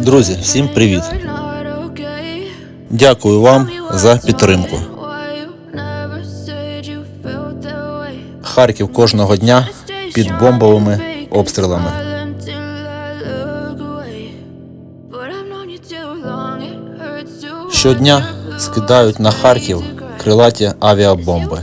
Друзі, всім привіт! Дякую вам за підтримку. Харків кожного дня під бомбовими обстрілами. Щодня скидають на Харків крилаті авіабомби.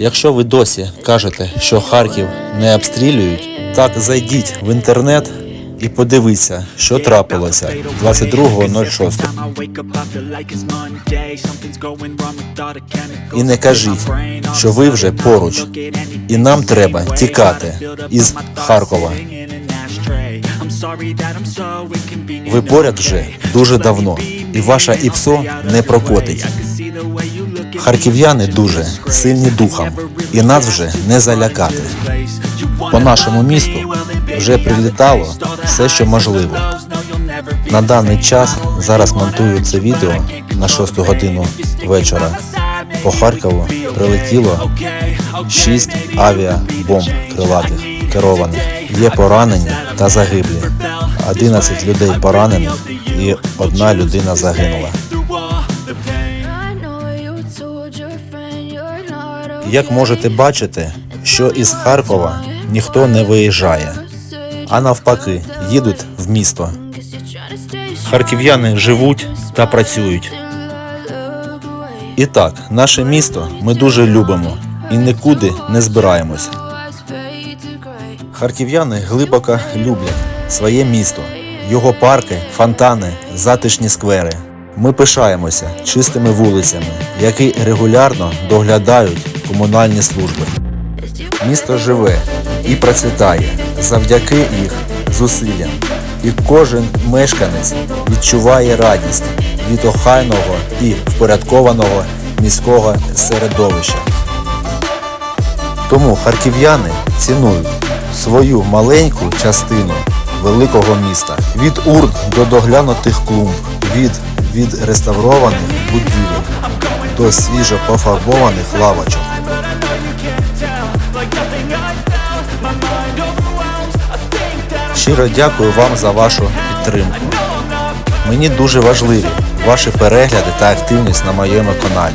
Якщо ви досі кажете, що Харків не обстрілюють, так зайдіть в інтернет і подивіться, що трапилося 22.06. І не кажіть, що ви вже поруч, і нам треба тікати із Харкова. Ви поряд вже дуже давно, і ваша ІПСО не прокотить. Харків'яни дуже сильні духом, і нас вже не залякати. По нашому місту вже прилітало все, що можливо. На даний час зараз монтую це відео на 6 годину вечора. По Харкову прилетіло 6 авіабомб крилатих керованих. Є поранені та загиблі. 11 людей поранених і одна людина загинула. Як можете бачити, що із Харкова ніхто не виїжджає, а навпаки, їдуть в місто. Харків'яни живуть та працюють. І так, наше місто ми дуже любимо і нікуди не збираємося. Харків'яни глибоко люблять своє місто, його парки, фонтани, затишні сквери. Ми пишаємося чистими вулицями, які регулярно доглядають комунальні служби. Місто живе і процвітає завдяки їх зусиллям. І кожен мешканець відчуває радість від охайного і впорядкованого міського середовища. Тому харків'яни цінують свою маленьку частину великого міста від урн до доглянутих клумб, від відреставрованих будівель до свіжо пофарбованих лавочок. Щиро дякую вам за вашу підтримку. Мені дуже важливі ваші перегляди та активність на моєму каналі.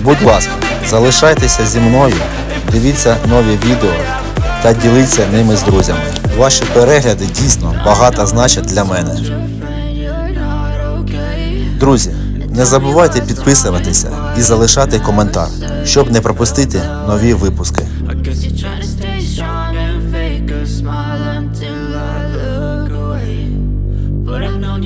Будь ласка, залишайтеся зі мною, дивіться нові відео та діліться ними з друзями. Ваші перегляди дійсно багато значать для мене. Друзі, не забувайте підписуватися і залишати коментар, щоб не пропустити нові випуски.